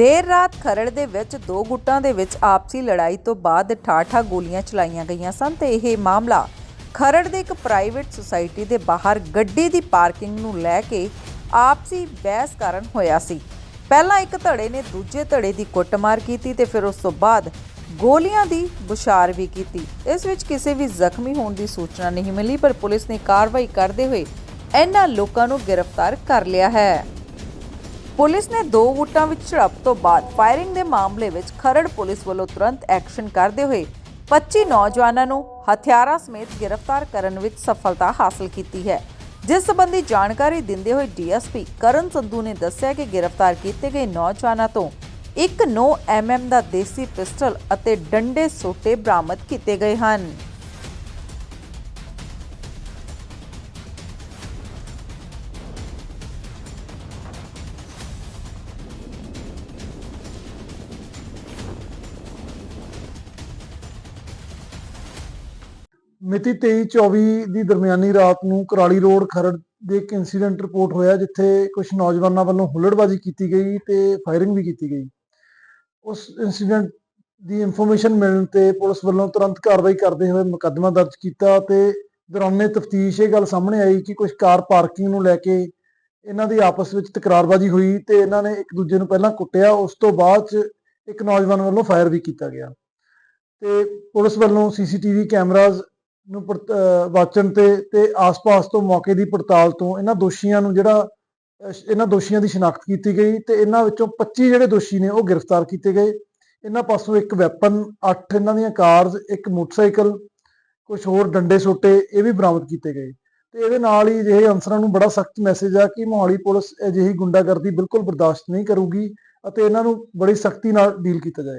ਦੇਰ ਰਾਤ ਖਰੜ ਦੇ ਵਿੱਚ ਦੋ ਗੁੱਟਾਂ ਦੇ ਵਿੱਚ ਆਪਸੀ ਲੜਾਈ ਤੋਂ ਬਾਅਦ ਠਾਠਾ ਗੋਲੀਆਂ ਚਲਾਈਆਂ ਗਈਆਂ ਸਨ ਤੇ ਇਹ ਮਾਮਲਾ ਖਰੜ ਦੇ ਇੱਕ ਪ੍ਰਾਈਵੇਟ ਸੁਸਾਇਟੀ ਦੇ ਬਾਹਰ ਗੱਡੀ ਦੀ ਪਾਰਕਿੰਗ ਨੂੰ ਲੈ ਕੇ ਆਪਸੀ ਬਹਿਸ ਕਾਰਨ ਹੋਇਆ ਸੀ। ਪਹਿਲਾਂ ਇੱਕ ਧੜੇ ਨੇ ਦੂਜੇ ਧੜੇ ਦੀ ਕੁੱਟਮਾਰ ਕੀਤੀ ਤੇ ਫਿਰ ਉਸ ਤੋਂ ਬਾਅਦ ਗੋਲੀਆਂ ਦੀ ਬੁਸ਼ਾਰ ਵੀ ਕੀਤੀ। ਇਸ ਵਿੱਚ ਕਿਸੇ ਵੀ ਜ਼ਖਮੀ ਹੋਣ ਦੀ ਸੂਚਨਾ ਨਹੀਂ ਮਿਲੀ, ਪਰ ਪੁਲਿਸ ਨੇ ਕਾਰਵਾਈ ਕਰਦੇ ਹੋਏ ਇਹਨਾਂ ਲੋਕਾਂ ਨੂੰ ਗ੍ਰਿਫਤਾਰ ਕਰ ਲਿਆ ਹੈ। ਪੁਲਿਸ ਨੇ ਦੋ ਗੁੱਟਾਂ ਵਿੱਚ ਝੜਪ ਤੋਂ ਬਾਅਦ ਫਾਇਰਿੰਗ ਦੇ ਮਾਮਲੇ ਵਿੱਚ ਖਰੜ ਪੁਲਿਸ ਵੱਲੋਂ ਤੁਰੰਤ ਐਕਸ਼ਨ ਕਰਦੇ ਹੋਏ 25 ਨੌਜਵਾਨਾਂ ਨੂੰ ਹਥਿਆਰਾਂ ਸਮੇਤ ਗ੍ਰਿਫਤਾਰ ਕਰਨ ਵਿੱਚ ਸਫਲਤਾ ਹਾਸਲ ਕੀਤੀ ਹੈ। ਜਿਸ ਸੰਬੰਧੀ ਜਾਣਕਾਰੀ ਦਿੰਦੇ ਹੋਏ ਡੀਐਸਪੀ ਕਰਨ ਸੰਧੂ ਨੇ ਦੱਸਿਆ ਕਿ ਗ੍ਰਿਫਤਾਰ ਕੀਤੇ ਗਏ ਨੌਜਵਾਨਾਂ ਤੋਂ ਇੱਕ 9 ਐਮਐਮ ਦਾ ਦੇਸੀ ਪਿਸਟਲ ਅਤੇ ਡੰਡੇ ਸੋਟੇ ਬਰਾਮਦ ਕੀਤੇ ਗਏ ਹਨ। ਮਿਤੀ 23-24 ਦੀ ਦਰਮਿਆਨੀ ਰਾਤ ਨੂੰ ਕਰਾਲੀ ਰੋਡ ਖਰੜ ਦੇ ਇੱਕ ਇਨਸੀਡੈਂਟ ਰਿਪੋਰਟ ਹੋਇਆ ਜਿੱਥੇ ਕੁਝ ਨੌਜਵਾਨਾਂ ਵੱਲੋਂ ਹੁੱਲੜਬਾਜ਼ੀ ਕੀਤੀ ਗਈ ਤੇ ਫਾਇਰਿੰਗ ਵੀ ਕੀਤੀ ਗਈ। ਉਸ ਇਨਸੀਡੈਂਟ ਦੀ ਇਨਫੋਰਮੇਸ਼ਨ ਮਿਲਣ ਤੇ ਪੁਲਿਸ ਵੱਲੋਂ ਤੁਰੰਤ ਕਾਰਵਾਈ ਕਰਦੇ ਹੋਏ ਮੁਕੱਦਮਾ ਦਰਜ ਕੀਤਾ ਤੇ ਦੌਰਾਨੇ ਤਫਤੀਸ਼ ਇਹ ਗੱਲ ਸਾਹਮਣੇ ਆਈ ਕਿ ਕੁਝ ਕਾਰ ਪਾਰਕਿੰਗ ਨੂੰ ਲੈ ਕੇ ਇਹਨਾਂ ਦੀ ਆਪਸ ਵਿੱਚ ਤਕਰਾਰਬਾਜ਼ੀ ਹੋਈ ਤੇ ਇਹਨਾਂ ਨੇ ਇੱਕ ਦੂਜੇ ਨੂੰ ਪਹਿਲਾਂ ਕੁੱਟਿਆ, ਉਸ ਤੋਂ ਬਾਅਦ ਚ ਇੱਕ ਨੌਜਵਾਨ ਵੱਲੋਂ ਫਾਇਰ ਵੀ ਕੀਤਾ ਗਿਆ। ਤੇ ਪੁਲਿਸ ਵੱਲੋਂ ਸੀਸੀਟੀਵੀ ਕੈਮਰਾਜ਼ ਨੂੰ ਪੜਤ- ਵਾਚਣ ਤੇ ਤੇ ਆਸ-ਪਾਸ ਤੋਂ ਮੌਕੇ ਦੀ ਪੜਤਾਲ ਤੋਂ ਇਹਨਾਂ ਦੋਸ਼ੀਆਂ ਨੂੰ ਜਿਹੜਾ ਇਹਨਾਂ ਦੋਸ਼ੀਆਂ ਦੀ ਸ਼ਨਾਖਤ ਕੀਤੀ ਗਈ ਤੇ ਇਹਨਾਂ ਵਿੱਚੋਂ 25 ਜਿਹੜੇ ਦੋਸ਼ੀ ਨੇ ਉਹ ਗ੍ਰਿਫਤਾਰ ਕੀਤੇ ਗਏ। ਇਹਨਾਂ ਪਾਸੋਂ ਇੱਕ ਵੈਪਨ 8 ਇਹਨਾਂ ਦੀਆਂ ਕਾਰਜ਼, ਇੱਕ ਮੋਟਰਸਾਈਕਲ ਕੁਝ ਹੋਰ ਡੰਡੇ ਸੋਟੇ, ਇਹ ਵੀ ਬਰਾਮਦ ਕੀਤੇ ਗਏ। ਤੇ ਇਹਦੇ ਨਾਲ ਹੀ ਅਜਿਹੇ ਅਨਸਰਾਂ ਨੂੰ ਬੜਾ ਸਖਤ ਮੈਸੇਜ ਆ ਕਿ ਮੋਹਾਲੀ ਪੁਲਿਸ ਅਜਿਹੀ ਗੁੰਡਾਗਰਦੀ ਬਿਲਕੁਲ ਬਰਦਾਸ਼ਤ ਨਹੀਂ ਕਰੂਗੀ ਅਤੇ ਇਹਨਾਂ ਨੂੰ ਬੜੀ ਸਖਤੀ ਨਾਲ ਡੀਲ ਕੀਤਾ ਜਾਏਗਾ